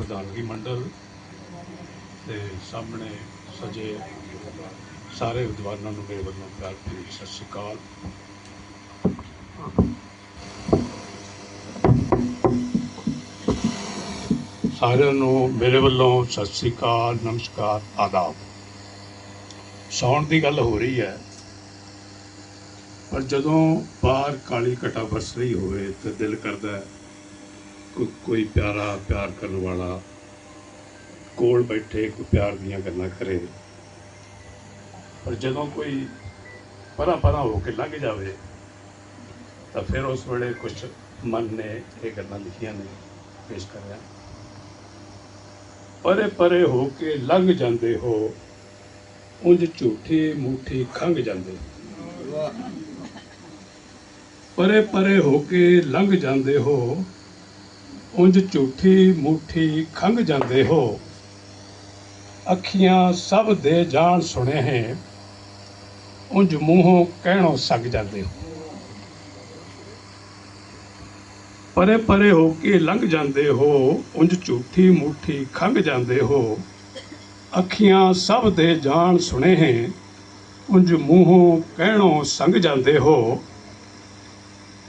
ਪ੍ਰਧਾਨਗੀ ਮੰਡਲ ਤੇ ਸਾਹਮਣੇ ਸਜੇ ਸਾਰੇ ਵਿਦਵਾਨਾਂ ਨੂੰ ਮੇਰੇ ਵੱਲੋਂ ਪਿਆਰ ਭਰੀ ਸਤਿ ਸ਼੍ਰੀ ਅਕਾਲ। ਸਾਰਿਆਂ ਨੂੰ ਮੇਰੇ ਵੱਲੋਂ ਸਤਿ ਸ਼੍ਰੀ ਅਕਾਲ, ਨਮਸਕਾਰ, ਆਦਾਬ। ਸੌਣ ਦੀ ਗੱਲ ਹੋ ਰਹੀ ਹੈ, ਪਰ ਜਦੋਂ ਬਾਹਰ ਕਾਲੀ ਘਟਾ ਵਰਸ ਰਹੀ ਹੋਵੇ ਤੇ ਦਿਲ ਕਰਦਾ ਹੈ ਕੋਈ ਕੋਈ ਪਿਆਰਾ ਪਿਆਰ ਕਰਨ ਵਾਲਾ ਕੋਲ ਬੈਠੇ ਕੋਈ ਪਿਆਰ ਦੀਆਂ ਗੱਲਾਂ ਕਰੇ। ਪਰ ਜਦੋਂ ਕੋਈ ਪਰਾਂ ਪਰਾਂ ਹੋ ਕੇ ਲੰਘ ਜਾਵੇ ਤਾਂ ਫਿਰ ਉਸ ਵੇਲੇ ਕੁਝ ਮਨ ਨੇ ਇਹ ਗੱਲਾਂ ਲਿਖੀਆਂ ਨੇ ਪੇਸ਼ ਕਰ ਰਿਹਾ ਪਰੇ ਪਰੇ ਹੋ ਕੇ ਲੰਘ ਜਾਂਦੇ ਹੋ ਉਂਝ ਝੂਠੀ ਮੂਠੀ ਖੰਗ ਜਾਂਦੇ ਪਰੇ ਪਰੇ ਹੋ ਕੇ ਲੰਘ ਜਾਂਦੇ ਹੋ ਉਂਝ ਝੂਠੀ ਮੂਠੀ ਖੰਗ ਜਾਂਦੇ ਹੋ। ਅੱਖੀਆਂ ਸਭ ਦੇ ਜਾਣ ਸੁਣੇ ਹੈ। ਉਂਝ ਮੂੰਹੋਂ ਕਹਿਣੋਂ ਸੱਗ ਜਾਂਦੇ ਹੋ। ਪਰੇ ਪਰੇ ਹੋ ਕੇ ਲੰਘ ਜਾਂਦੇ ਹੋ। ਉਂਝ ਝੂਠੀ ਮੂਠੀ ਖੰਗ ਜਾਂਦੇ ਹੋ। ਅੱਖੀਆਂ ਸਭ ਦੇ ਜਾਣ ਸੁਣੇ ਹੈ। ਉਂਝ ਮੂੰਹੋਂ ਕਹਿਣੋਂ ਸੰਗ ਜਾਂਦੇ ਹੋ।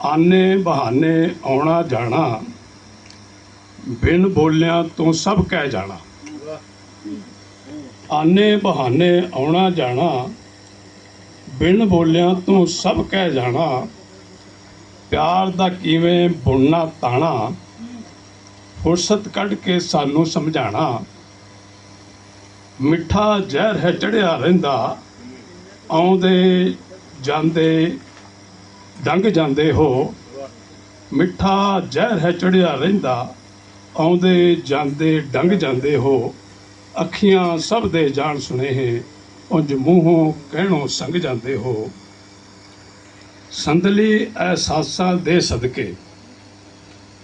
ਆਨੇ ਬਹਾਨੇ ਆਉਣਾ ਜਾਣਾ। ਬਿਨ ਬੋਲਿਆਂ ਤੋਂ ਸਭ ਕਹਿ ਜਾਣਾ। ਆਨੇ ਬਹਾਨੇ ਆਉਣਾ ਜਾਣਾ, ਬਿਨ ਬੋਲਿਆਂ ਤੋਂ ਸਭ ਕਹਿ ਜਾਣਾ, ਪਿਆਰ ਦਾ ਕਿਵੇਂ ਬੁਣਨਾ ਤਾਣਾ, ਫੁਰਸਤ ਕੱਢ ਕੇ ਸਾਨੂੰ ਸਮਝਾਣਾ। ਮਿੱਠਾ ਜ਼ਹਿਰ ਹੈ ਚੜਿਆ ਰਹਿੰਦਾ, ਆਉਂਦੇ ਜਾਂਦੇ, ਡੰਗ ਜਾਂਦੇ ਹੋ। ਮਿੱਠਾ ਜ਼ਹਿਰ ਹੈ ਚੜਿਆ ਰਹਿੰਦਾ ਆਉਂਦੇ ਜਾਂਦੇ, ਡੰਗ ਜਾਂਦੇ ਹੋ, ਅੱਖੀਆਂ ਸਭ ਦੇ ਜਾਣ ਸੁਣੇ ਹੈ ਉਂਝ ਮੂੰਹੋਂ ਕਹਿਣੋਂ ਸੰਗ ਜਾਂਦੇ ਹੋ। ਸੰਦਲੀ ਅਹਿਸਾਸਾਂ ਦੇ ਸਦਕੇ।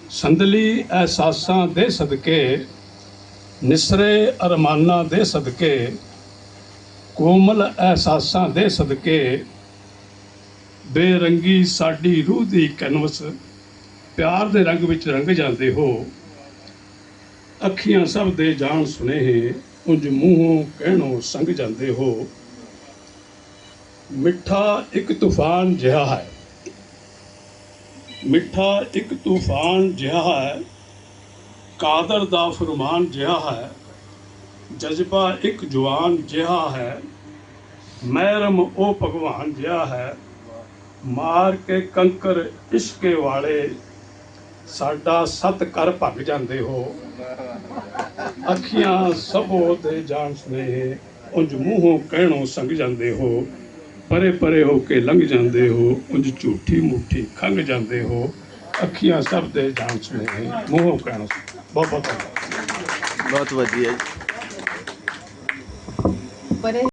ਸੰਦਲੀ ਅਹਿਸਾਸਾਂ ਦੇ ਸਦਕੇ, ਨਿਸਰੇ ਅਰਮਾਨਾਂ ਦੇ ਸਦਕੇ, ਕੋਮਲ ਅਹਿਸਾਸਾਂ ਦੇ ਸਦਕੇ, ਬੇਰੰਗੀ ਸਾਡੀ ਰੂਹ ਦੀ ਕੈਨਵਸ, ਪਿਆਰ ਦੇ ਰੰਗ ਵਿੱਚ ਰੰਗ ਜਾਂਦੇ ਹੋ। ਅੱਖੀਆਂ ਸਭ ਦੇ ਜਾਣ ਸੁਨੇ ਹੈ ਮੂੰਹੋਂ ਕਹਿਣੋਂ ਸੰਗ ਜਾਂਦੇ ਹੋ। ਮਿੱਠਾ ਇੱਕ ਤੂਫਾਨ ਜਿਹਾ ਹੈ। ਮਿੱਠਾ ਇੱਕ ਤੂਫਾਨ ਜਿਹਾ ਹੈ। ਕਾਦਰ ਦਾ ਫਰਮਾਨ ਜਿਹਾ ਹੈ। ਜਜ਼ਬਾ ਇੱਕ ਜਵਾਨ ਜਿਹਾ ਹੈ। ਮਹਿਰਮ ਉਹ ਭਗਵਾਨ ਜਿਹਾ ਹੈ। ਮਾਰ ਕੇ ਕੰਕਰ ਇਸ਼ਕੇ ਵਾਲੇ ਸਾਡਾ ਸਤ ਕਰ ਭੱਗ ਜਾਂਦੇ ਹੋ। ਅੱਖੀਆਂ ਸਭੋ ਤੇ ਜਾਣ ਸੁਨੇ ਉਂਝ ਮੂੰਹੋਂ ਕਹਿਣੋਂ ਸੰਗ ਜਾਂਦੇ ਹੋ। ਪਰੇ ਪਰੇ ਹੋ ਕੇ ਲੰਘ ਜਾਂਦੇ ਹੋ ਉਂਝ ਝੂਠੀ ਮੁੱਠੀ ਖੰਗ ਜਾਂਦੇ ਹੋ। ਅੱਖੀਆਂ ਸਭ ਦੇ ਜਾਣ ਸੁਨੇ ਮੂੰਹੋਂ ਕਹਿਣੋਂ ਬਹੁਤ ਬਹੁਤ ਧੰਨਵਾਦ। ਬਹੁਤ ਵਧੀਆ ਜੀ। ਪਰੇ